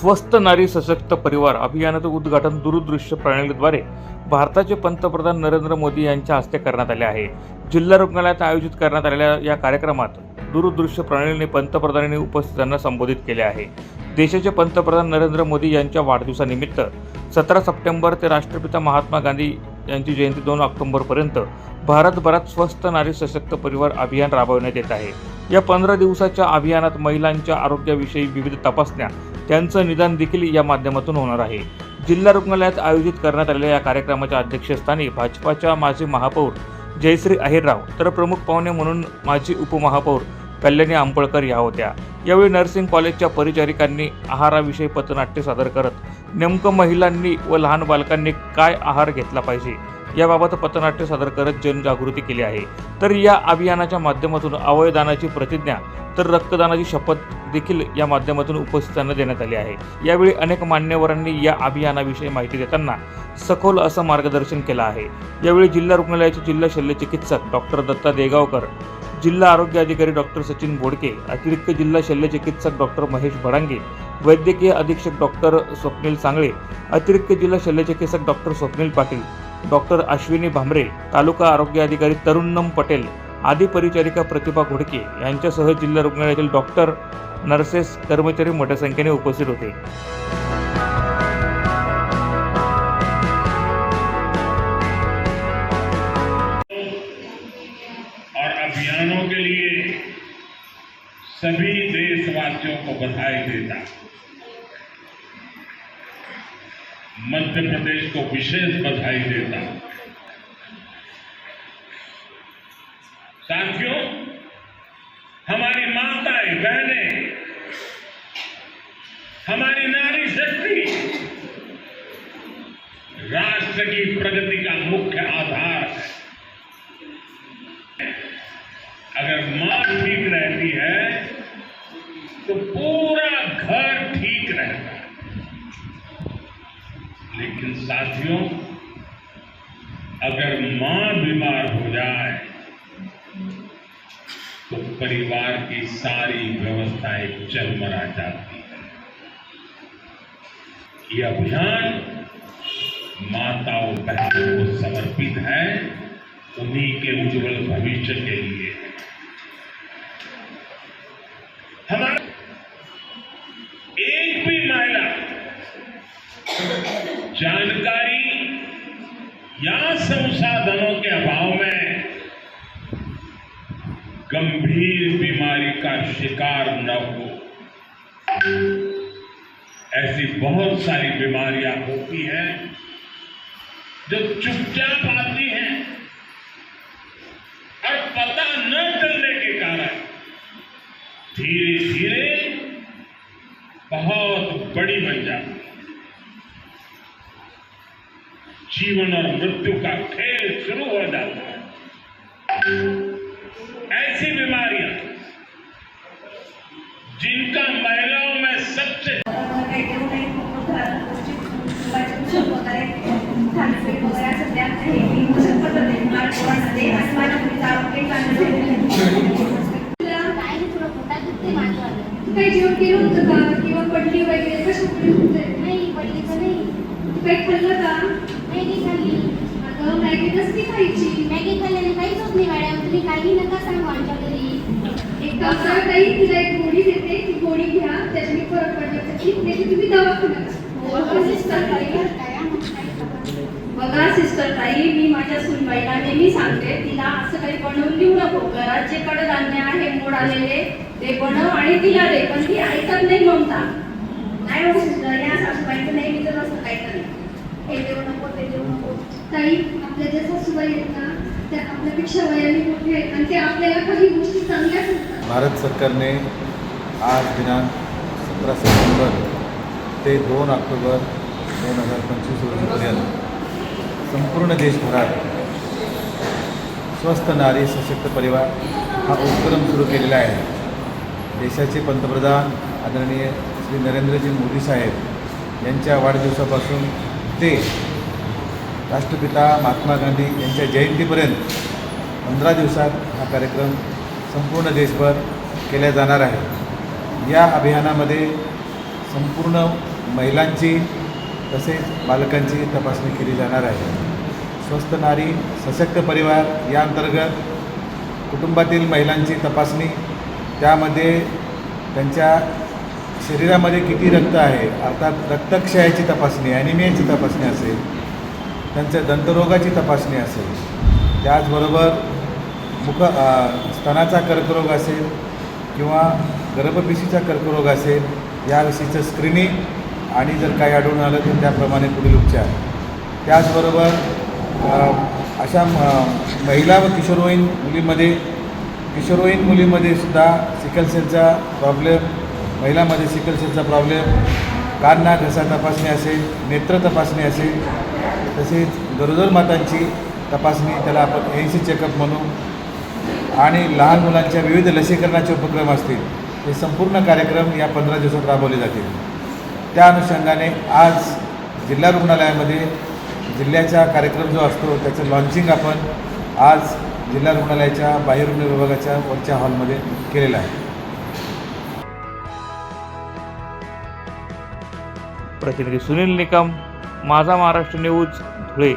स्वस्त नारी सशक्त परिवार अभियानाचं उद्घाटन दूरदृश्य प्रणालीद्वारे भारताचे पंतप्रधान नरेंद्र मोदी यांच्या हस्ते करण्यात आले आहे. जिल्हा रुग्णालयात आयोजित करण्यात आलेल्या या कार्यक्रमात दूरदृश्य प्रणालीने पंतप्रधानांनी उपस्थितांना संबोधित केले आहे. देशाचे पंतप्रधान नरेंद्र मोदी यांच्या वाढदिवसानिमित्त सतरा सप्टेंबर ते राष्ट्रपिता महात्मा गांधी यांची जयंती दोन ऑक्टोबरपर्यंत भारतभरात स्वस्त नारी सशक्त परिवार अभियान राबवण्यात येत आहे. या पंधरा दिवसाच्या अभियानात महिलांच्या आरोग्याविषयी विविध तपासण्या त्यांचं निदान देखील या माध्यमातून होणार आहे. जिल्हा रुग्णालयात आयोजित करण्यात आलेल्या या कार्यक्रमाच्या अध्यक्षस्थानी भाजपाच्या माजी महापौर जयश्री अहिरराव तर प्रमुख पाहुणे म्हणून माजी उपमहापौर कल्याणी आंबळकर या होत्या. यावेळी नर्सिंग कॉलेजच्या परिचारिकांनी आहाराविषयी पथनाट्य सादर करत नेमकं महिलांनी व लहान बालकांनी काय आहार घेतला पाहिजे याबाबत पथनाट्य सादर करत जनजागृती केली आहे. तर या अभियानाच्या माध्यमातून अवयदानाची प्रतिज्ञा तर रक्तदानाची शपथ देखील या माध्यमातून उपस्थितांना देण्यात आली आहे. यावेळी अनेक मान्यवरांनी या अभियानाविषयी माहिती देताना सखोल असं मार्गदर्शन केलं आहे. यावेळी जिल्हा रुग्णालयाचे जिल्हा शल्यचिकित्सक डॉक्टर दत्ता देगावकर जिल्हा आरोग्य अधिकारी डॉक्टर सचिन बोडके अतिरिक्त जिल्हा शल्यचिकित्सक डॉक्टर महेश भडांगे वैद्यकीय अधीक्षक डॉक्टर स्वप्नील सांगळे अतिरिक्त जिल्हा शल्यचिकित्सक डॉक्टर स्वप्नील पाटील डॉक्टर अश्विनी भांबरे तालुका आरोग्य अधिकारी तरुणम पटेल आदी परिचारिका प्रतिभा घोडके यांच्यासह जिल्हा रुग्णालयातील डॉक्टर नर्सेस कर्मचारी मोठ्या संख्येने उपस्थित होते. और अभियानों के लिए सभी देशवासियों को बधाई देता मध्य प्रदेश को विशेष बधाई देता साथियों, हमारी माताएँ, बहनें, हमारी नारी शक्ति राष्ट्र की प्रगति का मुख्य आधार है। अगर माँ ठीक रहती है तो पूरा घर ठीक रहता है। लेकिन साथियों, अगर माँ बीमार हो जाए परिवार की सारी व्यवस्थाएँ चरमरा जाती है। यह अभियान माताओं बहनों को समर्पित है, उन्हीं के उज्जवल भविष्य के लिए। है हमारा एक भी महिला जानकारी या संसाधनों के अभाव में गंभीर बीमारी का शिकार न हो। ऐसी बहुत सारी बीमारियाँ होती हैं, जो चुपचाप आती हैं और पता न चलने के कारण धीरे धीरे बहुत बड़ी बन जाती है। जीवन और मृत्यु का खेल शुरू माझं तू काही जेवण केलं होतं का किंवा पडली वगैरे कशामुळे नाही पडलीचं नाही तू काही खाल्लं का मॅगी खाल्ली अगं मॅगी नसती खायची मॅगी खाल्ल्याने काहीच होत नाही मॅडम तुम्ही काही नका सांगू आमच्या घरी एक काम करा ताई तिला एक गोळी देते ती गोळी घ्या त्याच्याने फरक पडला तर तुम्ही दवाखान्यात हो, बघा सिस्टर ताई मी माझ्या सुनबाईला नेहमी सांगते तिला असं काही बनवून देऊ नको. घरात जे कडधान्य आहे मोड आलेले ते बनव आणि तिला दे पण ती ऐकत नाही ममता नाही हो सिस्टर या सासूबाईचं तर असं काहीतरी हे देऊ नको ते देऊ नको. ताई आपल्या ज्या सासूबाई आहेत ना त्या आपल्यापेक्षा वयाने मोठे आहेत आणि ते आपल्याला काही गोष्टी चांगल्या सांगतात. भारत सरकारने आज दिनांक सतरा सप्टेंबर ते दोन ऑक्टोबर दोन हजार पंचवीस रोजीपर्यंत संपूर्ण देशभरात स्वस्त नारी सशक्त परिवार हा उपक्रम सुरू केलेला आहे. देशाचे पंतप्रधान आदरणीय श्री नरेंद्रजी मोदी साहेब यांच्या वाढदिवसापासून ते राष्ट्रपिता महात्मा गांधी यांच्या जयंतीपर्यंत पंधरा दिवसात हा कार्यक्रम संपूर्ण देशभर केल्या जाणार आहे. या अभियानामध्ये संपूर्ण महिलांची तसेच बालकांची तपासणी केली जाणार आहे. स्वस्थ नारी सशक्त परिवार या अंतर्गत कुटुंबातील महिलांची तपासणी त्यामध्ये त्यांच्या शरीरामध्ये किती रक्त आहे अर्थात रक्तक्षयाची तपासणी ॲनिमियाची तपासणी असेल त्यांच्या दंतरोगाची तपासणी असेल त्याचबरोबर मुख स्तनाचा कर्करोग असेल किंवा गर्भपिशीचा कर्करोग असेल याविषयीचं स्क्रीनिंग आणि जर काही आढळून आलं तर त्याप्रमाणे पुढील उपचार. त्याचबरोबर अशा म- महिला व किशोरवयीन मुलीमध्ये किशोरवयीन मुलीमध्ये सुद्धा सिकल सेलचा प्रॉब्लेम महिलामध्ये सिकल सेलचा प्रॉब्लेम कान ना घसा तपासणी असेल नेत्र तपासणी असेल तसेच गरोदर मातांची तपासणी त्याला आपण एन सी चेकअप म्हणू. आणि लहान मुलांच्या विविध लसीकरणाचे उपक्रम असतील हे संपूर्ण कार्यक्रम या पंधरा दिवसात राबवले जातील. त्या अनुषंगाने आज जिल्हा रुग्णालयामध्ये जिल्ह्याचा कार्यक्रम जो असतो त्याचं लॉन्चिंग आपण आज जिल्हा रुग्णालयाच्या बाह्यरुग्ण विभागाच्या वरच्या हॉलमध्ये केलेलं आहे. प्रतिनिधी सुनील निकम माझा महाराष्ट्र न्यूज धुळे.